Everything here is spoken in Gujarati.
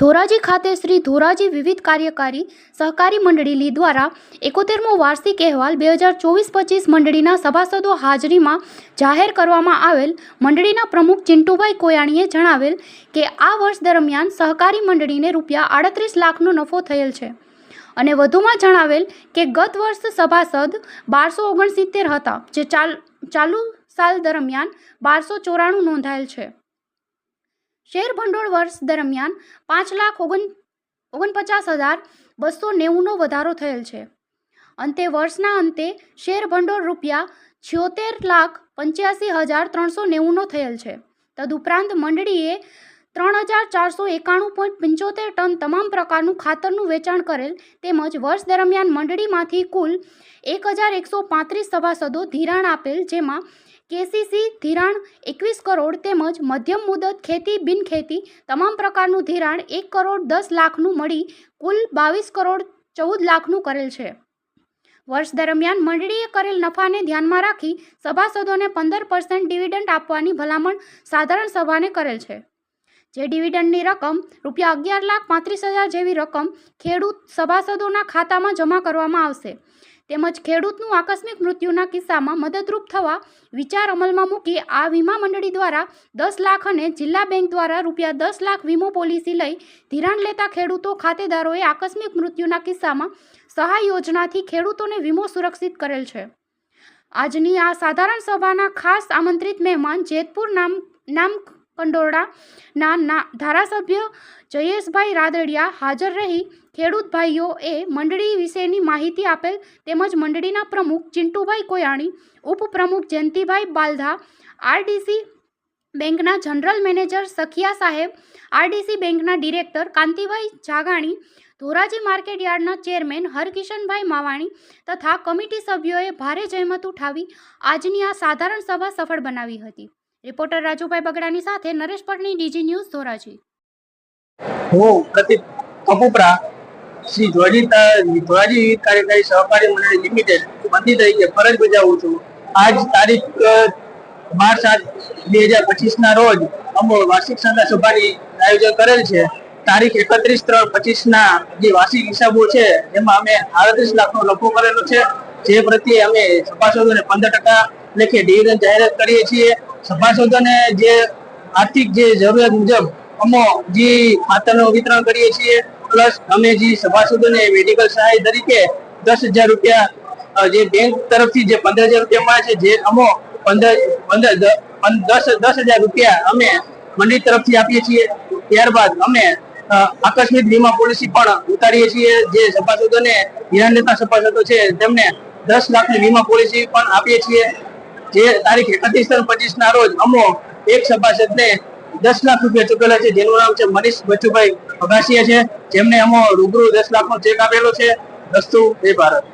ધોરાજી ખાતે શ્રી ધોરાજી વિવિધ કાર્યકારી સહકારી મંડળી દ્વારા એકોતેરમો વાર્ષિક અહેવાલ બે હજાર ચોવીસ પચીસ મંડળીના સભાસદો હાજરીમાં જાહેર કરવામાં આવેલ મંડળીના પ્રમુખ ચિંટુભાઈ કોયાણીએ જણાવેલ કે આ વર્ષ દરમિયાન સહકારી મંડળીને રૂપિયા આડત્રીસ લાખનો નફો થયેલ છે. અને વધુમાં જણાવેલ કે ગત વર્ષ સભાસદ બારસો ઓગણસિત્તેર હતા, જે ચાલ, ચાલુ સાલ દરમિયાન બારસો ચોરાણું નોંધાયેલ છે. શેર ભંડોળ વર્ષ દરમિયાન પાંચ લાખ ઓગણ, ઓગણપચાસ હજાર બસો નેવુંનો વધારો થયેલ છે. અંતે વર્ષના અંતે શેર ભંડોળ રૂપિયા છ્યોતેર લાખ પંચ્યાસી હજાર ત્રણસો નેવુંનો થયેલ છે. તદુપરાંત મંડળીએ ત્રણ હજાર ચારસો એકાણું પોઈન્ટ પંચોતેર ટન તમામ પ્રકારનું ખાતરનું વેચાણ કરેલ તેમજ વર્ષ દરમિયાન મંડળીમાંથી કુલ એક હજાર એકસો પાંત્રીસ સભાસદો ધિરાણ આપેલ જેમાં કેસીસી, ધિરાણ એકવીસ કરોડ તેમજ મધ્યમ મુદત ખેતી બિન ખેતી તમામ પ્રકારનું ધિરાણ એક કરોડ દસ લાખનું મળી કુલ બાવીસ કરોડ ચૌદ લાખનું કરેલ છે. વર્ષ દરમિયાન મંડળીએ કરેલ નફાને ધ્યાનમાં રાખી સભાસદોને પંદર પર્સન્ટ ડિવિડન્ડ આપવાની ભલામણ સાધારણ સભાને કરેલ છે. જે ડિવિડન્ડની રકમ રૂપિયા અગિયાર લાખ પાંત્રીસ હજાર જેવી રકમ ખેડૂત સભાસદોના ખાતામાં જમા કરવામાં આવશે. તેમજ ખેડૂતનું આકસ્મિક મૃત્યુના કિસ્સામાં મદદરૂપ થવા વિચાર અમલમાં મૂકી આ વીમા મંડળી દ્વારા દસ લાખ અને જિલ્લા બેંક દ્વારા રૂપિયા દસ લાખ વીમો પોલિસી લઈ ધિરાણ લેતા ખેડૂતો ખાતેદારોએ આકસ્મિક મૃત્યુના કિસ્સામાં સહાય યોજનાથી ખેડૂતોને વીમો સુરક્ષિત કરેલ છે. આજની આ સાધારણ સભાના ખાસ આમંત્રિત મહેમાન જેતપુર નામ નામ કંડોરડાના ના ધારાસભ્ય જયેશભાઈ રાદડિયા હાજર રહી. ખેડૂત ભાઈઓએ મંડળી વિશેની માહિતી આપેલ તેમજ મંડળીના પ્રમુખ ચિંટુભાઈ કોયાણી, ઉપપ્રમુખ જયંતિભાઈ બાલધા, આરડીસી બેંકના જનરલ મેનેજર સખિયા સાહેબ, આરડીસી બેંકના ડિરેક્ટર કાંતિભાઈ જાગાણી, ધોરાજી માર્કેટ યાર્ડના ચેરમેન હરકિશનભાઈ માવાણી તથા કમિટી સભ્યોએ ભારે જહેમત ઉઠાવી. આજની આ સાધારણ સભા સફળ બનાવી હતી. રિપોર્ટર રાજુભાઈ બગડાની સાથે નરેશ પટણી ડીજી ન્યૂઝ ધોરાજી. હું પ્રતિક કપુપરા શ્રી ધોરાજી ધોરાજી કાર્યકારી સહકારી મંડળી લિમિટેડ મંત્રી તરીકે ફરજ બજાવું છું. આજ તારીખ માર્ચ સાત બે હજાર પચીસ ના રોજ અમો વાર્ષિક સંઘ સભાની આયોજન કરેલ છે. તારીખ એકત્રીસ ત્રણ પચીસ ના જે વાર્ષિક હિસાબો છે, એમાં અમે આડત્રીસ લાખનો લખો કરેલો છે. જે પ્રત્યે અમે સભાસદોને પંદર ટકા લેખે ડિવિડન્ડ જાહેરાત કરીએ છીએ. સભાસદોને જે આર્થિક જે જરૂરિયાત મુજબ અમો જે ખાતરનું વિતરણ કરીએ છીએ, પ્લસ અમે જે સભાસદોને મેડિકલ સહાય તરીકે દસ હજાર રૂપિયા જે બેંક તરફથી જે પંદર હજાર રૂપિયા મળે છે, જે અમો પંદર પંદર દસ દસ હજાર રૂપિયા અમે મંડળી તરફથી આપીએ છીએ. ત્યારબાદ અમે આકસ્મિક વીમા પોલિસી પણ ઉતારીએ છીએ. જે સભાસદોને ધિરાણ લેતા સભાસદો છે, તેમને દસ લાખની વીમા પોલિસી પણ આપીએ છીએ. જે તારીખ એકત્રીસ પચીસ ના રોજ અમો એક સભાસદને દસ લાખ રૂપિયા ચૂકેલા છે, જેનું નામ છે મનીષ બચુભાઈ અગાસિયા છે. જેમને અમો રૂબરૂ દસ લાખનો ચેક આપેલો છે. દસ્તુ એ ભારત.